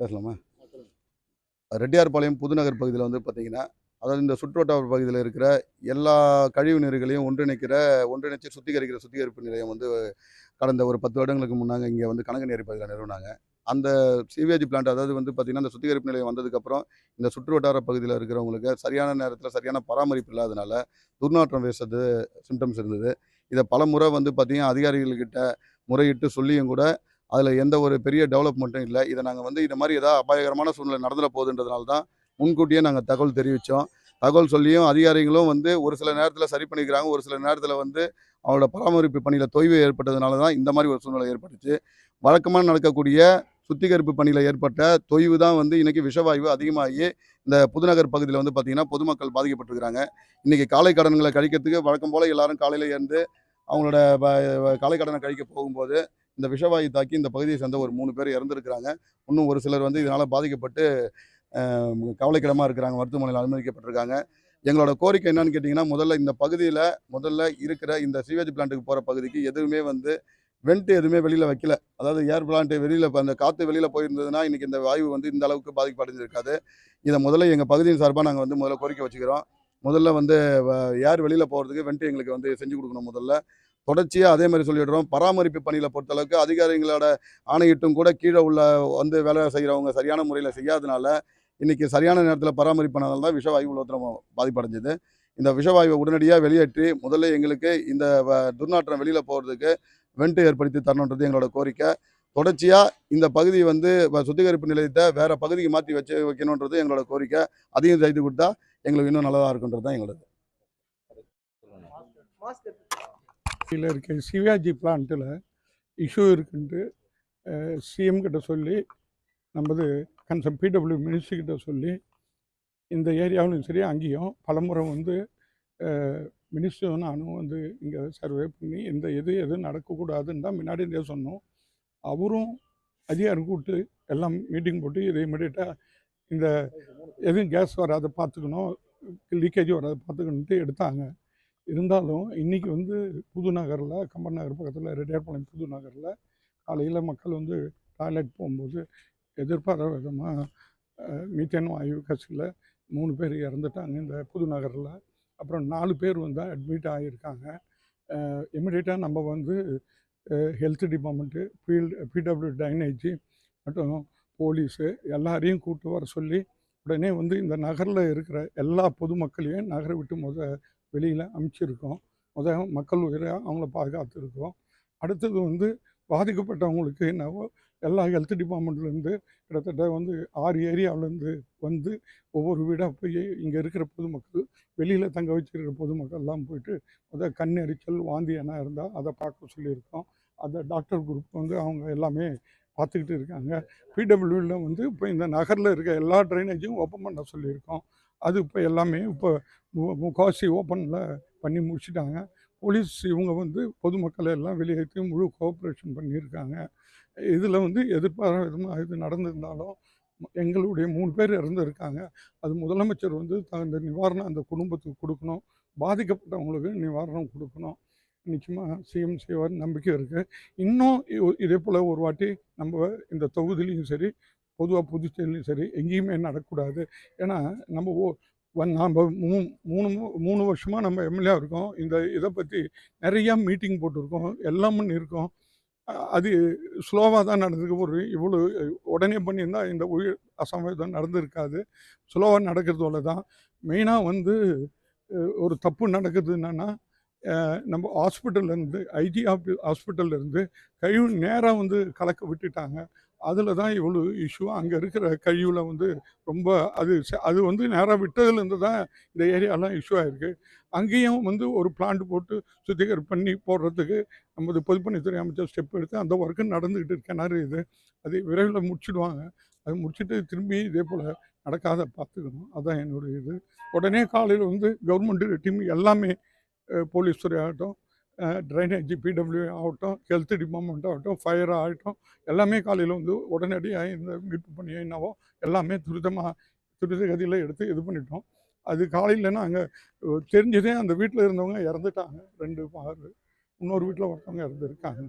பேசலாமா? ரெட்டியார்பாளையம் புதுநகர் பகுதியில் வந்து பார்த்தீங்கன்னா அதாவது இந்த சுற்றுவட்டார பகுதியில் இருக்கிற எல்லா கழிவு நீர்களையும் ஒன்றிணைக்கிற ஒன்றிணைச்சு சுத்திகரிக்கிற சுத்திகரிப்பு நிலையம் வந்து கடந்த ஒரு பத்து வருடங்களுக்கு முன்னாங்க இங்கே வந்து கனகநேரி பகுதியில் நிறுவனாங்க. அந்த சிவேஜ் பிளான்ட் அதாவது வந்து பார்த்திங்கன்னா அந்த சுத்திகரிப்பு நிலையம் வந்ததுக்கப்புறம் இந்த சுற்றுவட்டார பகுதியில் இருக்கிறவங்களுக்கு சரியான நேரத்தில் சரியான பராமரிப்பு இல்லாதனால துர்நாற்றம் வீசது சிம்டம்ஸ் இருந்தது. இதை பல முறை வந்து பார்த்திங்கன்னா அதிகாரிகள்கிட்ட முறையிட்டு சொல்லியும் கூட அதில் எந்த ஒரு பெரிய டெவலப்மெண்ட்டும் இல்லை. இதை நாங்கள் வந்து இந்த மாதிரி ஏதாவது அபாயகரமான சூழ்நிலை நடந்துட போகுதுன்றதுனால தான் முன்கூட்டியே நாங்கள் தகவல் தெரிவித்தோம் தகவல் சொல்லியும் அதிகாரிகளும் வந்து ஒரு சில நேரத்தில் சரி பண்ணிக்கிறாங்க ஒரு சில நேரத்தில் வந்து அவங்களோட பராமரிப்பு பணியில் தொய்வு ஏற்பட்டதுனால தான் இந்த மாதிரி ஒரு சூழ்நிலை ஏற்பட்டுச்சு. வழக்கமாக நடக்கக்கூடிய சுத்திகரிப்பு பணியில் ஏற்பட்ட தொய்வு தான் வந்து இன்றைக்கி விஷவாயு அதிகமாகி இந்த புதுநகர் பகுதியில் வந்து பார்த்திங்கன்னா பொதுமக்கள் பாதிக்கப்பட்டிருக்கிறாங்க. இன்றைக்கி காலை கடன்களை கழிக்கிறதுக்கு வழக்கம் போல் எல்லாரும் காலையில் இருந்து அவங்களோட வ- காலை கடனை கழிக்க போகும்போது இந்த விஷவாயு தாக்கி இந்த பகுதியை சேர்ந்த ஒரு மூணு பேர் இறந்துருக்கிறாங்க. இன்னும் ஒரு சிலர் வந்து இதனால் பாதிக்கப்பட்டு கவலைக்கிடமாக இருக்கிறாங்க. மருத்துவமனையில் அனுமதிக்கப்பட்டிருக்காங்க. எங்களோட கோரிக்கை என்னன்னு கேட்டிங்கன்னா முதல்ல இந்த பகுதியில் முதல்ல இருக்கிற இந்த சீவேஜ் பிளான்ட்டுக்கு போகிற பகுதிக்கு எதுவுமே வந்து வெண்ட் எதுவுமே வெளியில் வைக்கல. அதாவது ஏர் பிளான்ட்டு வெளியில் இப்போ அந்த காற்று வெளியில் போயிருந்ததுன்னா இன்றைக்கி இந்த வாயு வந்து இந்த அளவுக்கு பாதிப்படைஞ்சிருக்காது இதை முதல்ல எங்கள் பகுதியின் சார்பாக நாங்கள் வந்து முதல்ல கோரிக்கை வச்சுக்கிறோம். முதல்ல வந்து வ- வெளியில் போகிறதுக்கு வென்ட்டு எங்களுக்கு வந்து செஞ்சு கொடுக்கணும் முதல்ல. தொடர்ச்சியாக அதே மாதிரி சொல்லிடுறோம் பராமரிப்பு பணியில் பொறுத்தளவுக்கு அதிகாரிகளோட ஆணையிட்டும் கூட கீழே உள்ள வந்து வேலை செய்கிறவங்க சரியான முறையில் செய்யாதனால இன்றைக்கி சரியான நேரத்தில் பராமரிப்பனால தான் விஷவாயு உலகத்தில் பாதிப்படைஞ்சது. இந்த விஷவாயுவை உடனடியாக வெளியேற்றி முதல்ல எங்களுக்கு இந்த வ- துர்நாற்றம் வெளியில் போகிறதுக்கு வென்ட்டு ஏற்படுத்தி தரணுன்றது எங்களோட கோரிக்கை. தொடர்ச்சியாக இந்த பகுதி வந்து சுத்திகரிப்பு நிலையத்தை வேறு பகுதிக்கு மாற்றி வச்சு வைக்கணுன்றது எங்களோட கோரிக்கை. அதையும் செய்து கொடுத்தா எங்களுக்கு இன்னும் நல்லதாக இருக்குன்றது தான் எங்களுக்கு இதில் இருக்க. சிவாஜி பிளான்ட்டில் இஷ்யூ இருக்குன்ட்டு சிஎம் கிட்ட சொல்லி நமது கன்சம் பிடபிள்யூ மினிஸ்ட்ரி கிட்ட சொல்லி இந்த ஏரியாவிலும் சரி அங்கேயும் பலமுறை வந்து மினிஸ்டரும் நானும் வந்து இங்கே சர்வே பண்ணி இந்த எது எது நடக்கக்கூடாதுன்னு தான் முன்னாடி இருந்தே சொன்னோம். அவரும் அதிகாரம் கூப்பிட்டு எல்லாம் மீட்டிங் போட்டு இதே இமீடியட்டாக இந்த எதுவும் கேஸ் வராத பார்த்துக்கணும் லீக்கேஜ் வராத பார்த்துக்கணுன்ட்டு எடுத்தாங்க. இருந்தாலும் இன்றைக்கி வந்து புதுநகரில் கம்பன் நகர் பக்கத்தில் ரெட்டியார்பாளையம் புதுநகரில் காலையில் மக்கள் வந்து டாய்லெட் போகும்போது எதிர்பாராத விதமாக மீத்தேன் வாயு கட்சியில் மூணு பேர் இறந்துட்டாங்க இந்த புதுநகரில் அப்புறம் நாலு பேர் வந்து அட்மிட் ஆகியிருக்காங்க இமிடியேட்டாக நம்ம வந்து health department field PW drainage மற்றும் போலீஸு எல்லாரையும் கூப்பிட்டு வர சொல்லி உடனே வந்து இந்த நகரில் இருக்கிற எல்லா பொதுமக்களையும் நகரை விட்டு முத வெளியில் அமைச்சிருக்கோம். முத மக்கள் உயிரை அவங்கள பாதுகாத்துருக்கோம். அடுத்தது வந்து பாதிக்கப்பட்டவங்களுக்கு என்னவோ எல்லா ஹெல்த் டிபார்ட்மெண்ட்லேருந்து கிட்டத்தட்ட வந்து ஆறு ஏரியாவிலேருந்து வந்து ஒவ்வொரு வீடாக போய் இங்கே இருக்கிற பொதுமக்கள் வெளியில் தங்க வச்சிருக்கிற பொதுமக்கள்லாம் போயிட்டு முதல் கண் எரிச்சல் வாந்தி என்ன இருந்தால் அதை பார்க்க சொல்லியிருக்கோம். அந்த டாக்டர் குரூப் வந்து அவங்க எல்லாமே பார்த்துக்கிட்டு இருக்காங்க. பிடபிள்யூவில் வந்து இப்போ இந்த நகரில் இருக்க எல்லா ட்ரைனேஜும் ஓப்பன் பண்ண சொல்லியிருக்கோம். அது இப்போ எல்லாமே இப்போ மு- ஓப்பனில் பண்ணி முடிச்சிட்டாங்க. போலீஸ் இவங்க வந்து பொதுமக்களை எல்லாம் வெளியேற்றி முழு கோஆப்ரேஷன் பண்ணியிருக்காங்க. இதில் வந்து எதிர்பாராத விதமாக இது நடந்திருந்தாலும் எங்களுடைய மூணு பேர் இறந்துருக்காங்க. அது முதலமைச்சர் வந்து தகுந்த நிவாரணம் அந்த குடும்பத்துக்கு கொடுக்கணும். பாதிக்கப்பட்டவங்களுக்கு நிவாரணம் கொடுக்கணும். நிச்சயமாக சிஎம் செய்வார் நம்பிக்கை இருக்குது இன்னும் இதே போல் ஒரு வாட்டி நம்ம இந்த தொகுதியிலையும் சரி பொதுவாக புதுச்சேரியிலையும் சரி எங்கேயுமே நடக்கக்கூடாது. ஏன்னா நம்ம ஓ வந் நம்ம மூ மூணு மு- மூணு வருஷமாக நம்ம எம்எல்ஏ இருக்கோம். இந்த இதை பற்றி நிறையா மீட்டிங் போட்டிருக்கோம். எல்லாம் இருக்கோம். அது ஸ்லோவாக தான் நடந்திருக்கு. ஒரு இவ்வளோ உடனே பண்ணியிருந்தால் இந்த உயிர் அசம்பாவிதம் நடந்திருக்காது. ஸ்லோவாக நடக்கிறதோட தான் மெயினாக வந்து ஒரு தப்பு நடக்குது என்னென்னா நம்ம ஹாஸ்பிட்டல்லேருந்து ஐஜி ஹாஸ்பிட்டல்லேருந்து கழிவு நேராக வந்து கலக்க விட்டுட்டாங்க. அதில் தான் இவ்வளோ இஷ்யூ அங்கே இருக்கிற கழிவில் வந்து ரொம்ப அது அது வந்து நேராக விட்டதுலேருந்து தான் இந்த ஏரியாலாம் இஷ்யூ ஆகிருக்கு அங்கேயும் வந்து ஒரு பிளான்ட் போட்டு சுத்திகரி பண்ணி போடுறதுக்கு நமது பொதுப்பணித்துறை அமைச்சர் ஸ்டெப் எடுத்து அந்த ஒர்க்கு நடந்துக்கிட்டு இருக்க கிணறு இது. அது விரைவில் முடிச்சிடுவாங்க. அது முடிச்சுட்டு திரும்பி இதே போல் நடக்காத பார்த்துக்கணும். அதுதான் என்னுடைய இது. உடனே காலையில் வந்து கவர்மெண்ட்டு டீம் எல்லாமே போலீஸ் துறை ஆகட்டும் ட்ரைனேஜ் பிடபிள்யூ ஆகட்டும் ஹெல்த் டிபார்ட்மெண்ட் ஆகட்டும் ஃபயர் ஆகட்டும் எல்லாமே காலையில் வந்து உடனடியாக இந்த மீட்பு பண்ணி என்னவோ எல்லாமே துரிதமாக துரித கதியில் எடுத்து இது பண்ணிட்டோம் அது காலையில் நாங்கள் தெரிஞ்சதே அந்த வீட்டில் இருந்தவங்க இறந்துட்டாங்க ரெண்டு பாரு இன்னொரு வீட்டில் ஒருத்தவங்க இறந்துருக்காங்க